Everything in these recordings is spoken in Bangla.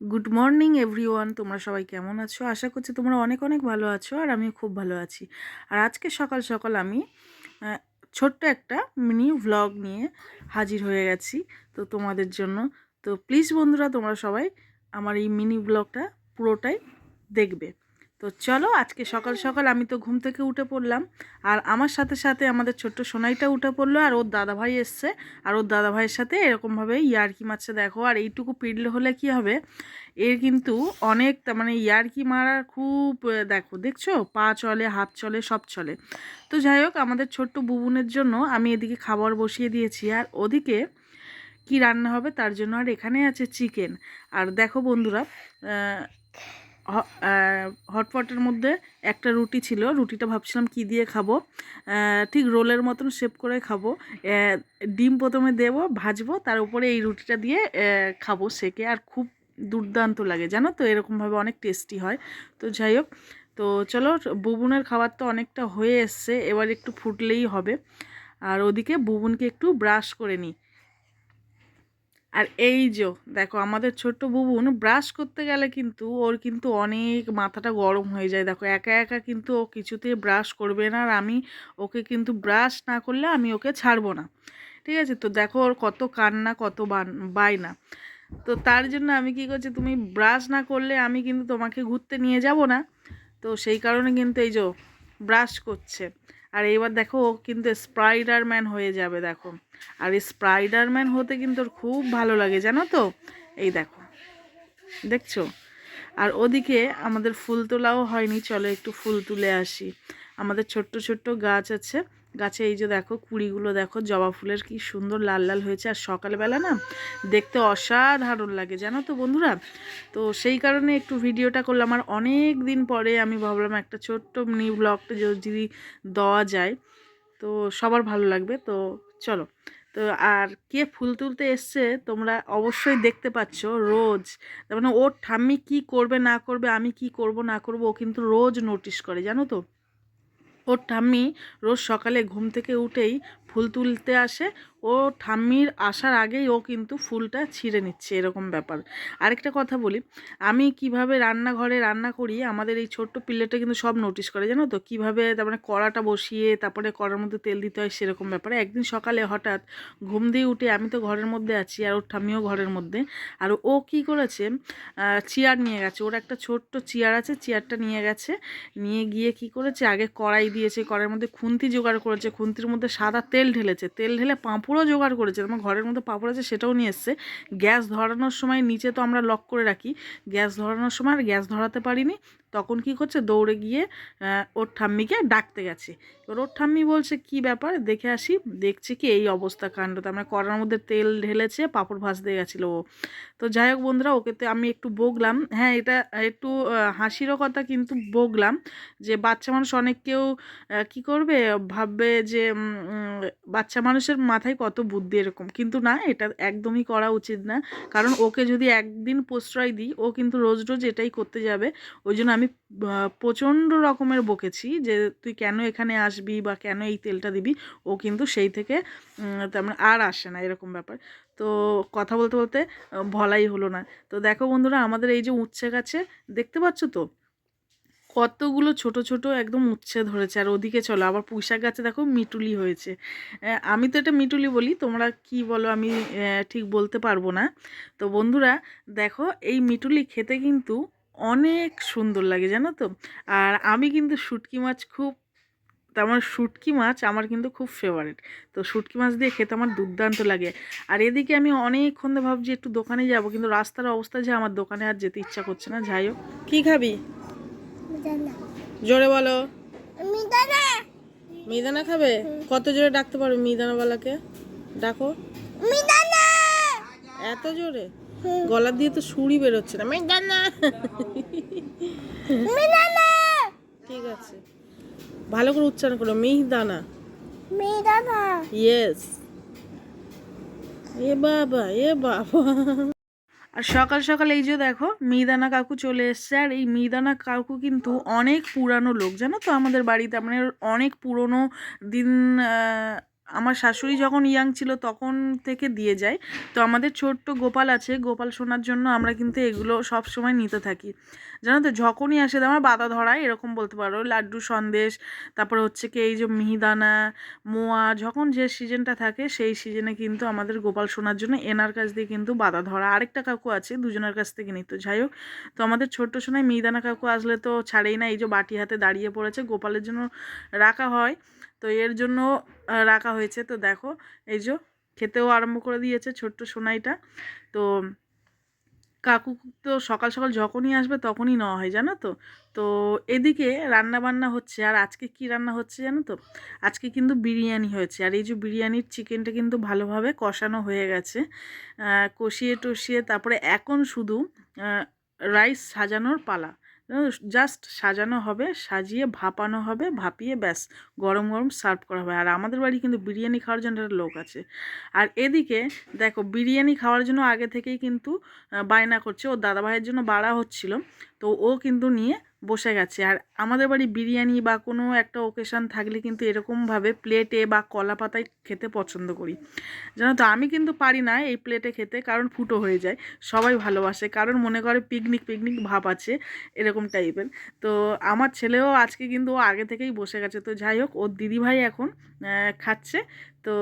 গুড মর্নিং এভরিওয়ান তোমরা সবাই কেমন আছো? আশা করছি তোমরা অনেক অনেক ভালো আছো আর আমি খুব ভালো আছি। আর আজকে সকাল সকাল আমি ছোট্ট একটা মিনি ভ্লগ নিয়ে হাজির হয়ে গেছি তো তোমাদের জন্য। তো প্লিজ বন্ধুরা, তোমরা সবাই আমার এই মিনি ব্লগটা পুরোটাই দেখবে। তো চলো আজকে সকাল সকাল আমি তো ঘুম থেকে উঠে পড়লাম। আর আমার সাথে সাথে আমাদের ছোট্ট সোনাইটা উঠে পড়ল আর ওর দাদাভাই এসছে। আর ওর দাদাভাইয়ের সাথে এরকমভাবে ইয়ার্কি মারছে, দেখো। আর এইটুকু পিডলে হলে কি হবে? এর কিন্তু অনেক মানে ইয়ার্কি মারার খুব দেখো, দেখছ? পা চলে, হাত চলে, সব চলে। তো যাই হোক, আমাদের ছোট্ট বুবুনের জন্য আমি এদিকে খাবার বসিয়ে দিয়েছি। আর ওদিকে কি রান্না হবে তার জন্য আর এখানে আছে চিকেন। আর দেখো বন্ধুরা হটপটের মধ্যে একটা রুটি ছিল। রুটিটা ভাবছিলাম কি দিয়ে খাব? ঠিক রোলের মতন শেপ করে খাব। ডিম প্রথমে দেবো, ভাজবো, তার উপরে এই রুটিটা দিয়ে খাব সেকে। আর খুব দুর্দান্ত লাগে, জানো তো? এরকমভাবে অনেক টেস্টি হয়। তো যাই হোক, তো চলো, বুবুনের খাবার তো অনেকটা হয়ে এসছে, এবার একটু ফুটলেই হবে। আর ওদিকে বুবুনকে একটু ব্রাশ করে নিই। আর এই যে, দেখো আমাদের ছোট্ট বুবুন ব্রাশ করতে গেলে কিন্তু ওর কিন্তু অনেক মাথাটা গরম হয়ে যায়। দেখো একা একা কিন্তু ও কিছুতেই ব্রাশ করবে না আর আমি ওকে কিন্তু ব্রাশ না করলে আমি ওকে ছাড়বো না। ঠিক আছে? তো দেখো ওর কত কান্না, কত বায়না। তো তার জন্য আমি কি করছি, তুমি ব্রাশ না করলে আমি কিন্তু তোমাকে ঘুরতে নিয়ে যাব না। তো সেই কারণে কিন্তু এই যে ব্রাশ করছে। আর এবার দেখো ও কিন্তু স্প্রাইডারম্যান হয়ে যাবে, দেখো। আর এই স্প্রাইডারম্যান হতে কিন্তু ওর খুব ভালো লাগে, জানো তো? এই দেখো। দেখছ? আর ওদিকে আমাদের ফুল তোলাও হয়নি, চলো একটু ফুল তুলে আসি। আমাদের ছোট্ট ছোট্ট গাছ আছে গাছে এই যে দেখো কুড়িগুলো দেখো, জবা ফুলের কি সুন্দর লাল লাল হয়েছে। আর সকালবেলা না দেখতে অসাধারণ লাগে, জানো তো বন্ধুরা? তো সেই কারণে একটু ভিডিওটা করলাম। আর অনেক দিন পরে আমি ভাবলাম একটা ছোট্ট মিনি ব্লগটা যদি দেওয়া যায়, তো সবার ভালো লাগবে। তো চলো, তো আর কে ফুল তুলতে এসছে তোমরা অবশ্যই দেখতে পাচ্ছ রোজ। তার মানে ওর ঠাম্মি কি করবে না করবে, আমি কি করব না করব, ও কিন্তু রোজ নোটিশ করে, জানো তো? ওর ঠাম্মি রোজ সকালে ঘুম থেকে উঠেই ফুল তুলতে আসে। ও ঠাম্মির আসার আগেই ও কিন্তু ফুলটা ছিঁড়ে নিচ্ছে, এরকম ব্যাপার। আরেকটা কথা বলি, আমি কীভাবে রান্নাঘরে রান্না করি, আমাদের এই ছোট্ট পিল্লেটা কিন্তু সব নোটিশ করে, জানো তো? কীভাবে তারপরে কড়াটা বসিয়ে তারপরে কড়ার মধ্যে তেল দিতে হয় সেরকম ব্যাপারে। একদিন সকালে হঠাৎ ঘুম দিয়ে উঠে আমি তো ঘরের মধ্যে আছি আর ওর ঠাম্মিও ঘরের মধ্যে। আর ও কি করেছে চেয়ার নিয়ে গেছে। ওর একটা ছোট্ট চেয়ার আছে, চেয়ারটা নিয়ে গেছে। নিয়ে গিয়ে কি করেছে, আগে কড়াই দিয়েছে, কড়াইয়ের মধ্যে খুন্তি জোগাড় করেছে, খুন্তির মধ্যে সাদা তেল ঢেলেছে, তেল ঢেলে পাঁপড়ও জোগাড় করেছে আমার ঘরের মধ্যে পাঁপড় আছে সেটাও নিয়ে এসছে। গ্যাস ধরানোর সময় নিচে তো আমরা লক করে রাখি, গ্যাস ধরানোর সময় আর গ্যাস ধরাতে পারিনি তখন কি করছে? দৌড়ে গিয়ে ওর ঠাম্মিকে ডাকতে গেছে। এবার ওর ঠাম্মি বলছে, কি ব্যাপার? দেখে আসি। দেখছি কি এই অবস্থা কাণ্ড তার মানে কড়ার মধ্যে তেল ঢেলেছে, পাঁপড় ভাজতে গেছিল ও। তো যাই হোক বন্ধুরা, ওকে তো আমি একটু বকলাম। হ্যাঁ এটা একটু হাসিরও কথা কিন্তু বকলাম যে, বাচ্চা মানুষ অনেক কেউ কি করবে? ভাববে যে বাচ্চা মানুষের মাথায় কত বুদ্ধি এরকম। কিন্তু না, এটা একদমই করা উচিত না। কারণ ওকে যদি একদিন প্রশ্রয় দিই, ও কিন্তু রোজ রোজ এটাই করতে যাবে। ওই জন্য আমি প্রচণ্ড রকমের বকেছি যে তুই কেন এখানে আসবি বা কেন এই তেলটা দিবি, ও কিন্তু সেই থেকে তার মানে আর আসে না, এরকম ব্যাপার। তো কথা বলতে বলতে ভলাই হলো না। তো দেখো বন্ধুরা, আমাদের এই যে উচ্ছে গাছে, দেখতে পাচ্ছ তো? কতগুলো ছোট ছোট একদম উচ্ছে ধরেছে। আর ওদিকে চলো, আবার পুঁইশাক গাছে দেখো মিটুলি হয়েছে। আমি তো এটা মিটুলি বলি, তোমরা কি বলো আমি ঠিক বলতে পারব না। তো বন্ধুরা, দেখো এই মিটুলি খেতে কিন্তু অনেক সুন্দর লাগে জানো তো? আর আমি কিন্তু শুটকি মাছ খুব তো আমার শুটকি মাছ আমার কিন্তু খুব ফেভারিট তো শুটকি মাছ দিয়ে খেতে আমার দুর্দান্ত লাগে। আর এদিকে আমি অনেকক্ষণ ধরে ভাবছি একটু দোকানে যাব কিন্তু রাস্তার অবস্থা যে আমার দোকানে আর যেতে ইচ্ছা করছে না। যাই হোক কী খাবি? জোরে বলো। মিদানা। খাবে? কত জোরে ডাকতে পারবে মিদানাওয়ালাকে? ডাকো। এত জোরে? গলা দিয়ে তো সুরই বেরোচ্ছে না। মিদানা ঠিক আছে। ভালো করে উচ্চারণ করো মিহিদানা। ইয়েস এ বাবা এ বাবা। আর সকাল সকাল এই যে দেখো মিহিদানা কাকু চলে এসছে। আর এই মিহিদানা কাকু কিন্তু অনেক পুরানো লোক জানো তো আমাদের বাড়িতে? মানে অনেক পুরনো দিন আমার শাশুড়ি যখন ইয়াং ছিল তখন থেকে দিয়ে যায়। তো আমাদের ছোট্ট গোপাল আছে, গোপাল শোনার জন্য আমরা কিন্তু এগুলো সব সময় নিতে থাকি। জানো তো, যখনই আসে আমার বাধা ধরায়, এরকম বলতে পারো, লাড্ডু সন্দেশ, তারপর হচ্ছে কি এই যে মিহিদানা, মোয়া, যখন যে সিজনটা থাকে সেই সিজনে কিন্তু আমাদের গোপাল শোনার জন্য এনার কাছ দিয়ে কিন্তু বাধা ধরা। আরেকটা কাকু আছে, দুজনের কাছ থেকে নিত, যাই হোক। তো আমাদের ছোট্ট সোনায় মিহিদানা কাকু আসলে তো ছাড়েই না, এই যে বাটি হাতে দাঁড়িয়ে পড়েছে, গোপালের জন্য রাখা হয়। তো এর জন্য রাখা হয়েছে। তো দেখো, এই যে খেতেও আরম্ভ করে দিয়েছে ছোট্ট সোনাইটা। তো কাকু তো সকাল সকাল যখনই আসবে তখনই নেওয়া হয়, জানো তো? তো এদিকে রান্না বান্না হচ্ছে। আর আজকে কি রান্না হচ্ছে জানো তো? আজকে কিন্তু বিরিয়ানি হয়েছে। আর এই যে বিরিয়ানির চিকেনটা কিন্তু ভালোভাবে কষানো হয়ে গেছে। কষিয়ে টষিয়ে তারপরে এখন শুধু রাইস সাজানোর পালা। জাস্ট সাজানো হবে, সাজিয়ে ভাপানো হবে, ভাপিয়ে ব্যাস গরম গরম সার্ভ করা হবে। আর আমাদের বাড়ি কিন্তু বিরিয়ানি খাওয়ার জন্য একটা লোক আছে। আর এদিকে দেখো বিরিয়ানি খাওয়ার জন্য আগে থেকেই কিন্তু বায়না করছে। ওর দাদা ভাইয়ের জন্য বাড়া হচ্ছিল। তো ও কিন্তু নিয়ে বসে গেছে। আর আমাদের বাড়ি বিরিয়ানি বা কোনো একটা ওকেশান থাকলে কিন্তু এরকমভাবে প্লেটে বা কলা পাতায় খেতে পছন্দ করি। জানো তো, আমি কিন্তু পারি না এই প্লেটে খেতে, কারণ ফুটো হয়ে যায়। সবাই ভালোবাসে কারণ মনে করে পিকনিক পিকনিক ভাব আছে, এরকম টাইপের তো আমার ছেলেও আজকে কিন্তু ও আগে থেকেই বসে গেছে। তো যাই হোক, ওর দিদিভাই এখন খাচ্ছে। তো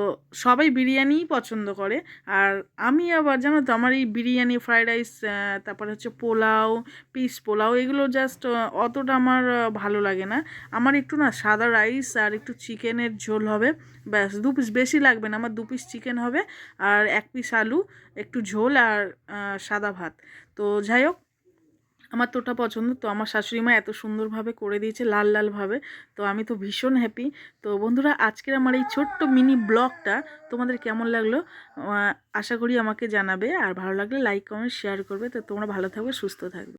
সবাই বিরিয়ানিই পছন্দ করে। আর আমি আবার, জানো তো, আমার এই বিরিয়ানি ফ্রাইড রাইস তারপরে হচ্ছে পোলাও পিস পোলাও, এগুলো জাস্ট অতটা আমার ভালো লাগে না। আমার একটু না সাদা রাইস আর একটু চিকেনের ঝোল হবে। ব্যাস, দু পিস বেশি লাগবে না, আমার দু পিস চিকেন হবে আর এক পিস আলু, একটু ঝোল আর সাদা ভাত। তো যাই হোক, আমার তো ওটা পছন্দ। তো আমার শাশুড়ি মা এত সুন্দরভাবে করে দিয়েছে, লাল লালভাবে তো আমি তো ভীষণ হ্যাপি তো বন্ধুরা, আজকের আমার এই ছোট্ট মিনি ব্লগটা তোমাদের কেমন লাগল আশা করি আমাকে জানাবে। আর ভালো লাগলে লাইক কমেন্ট শেয়ার করবে। তো তোমরা ভালো থাকবে, সুস্থ থাকবে।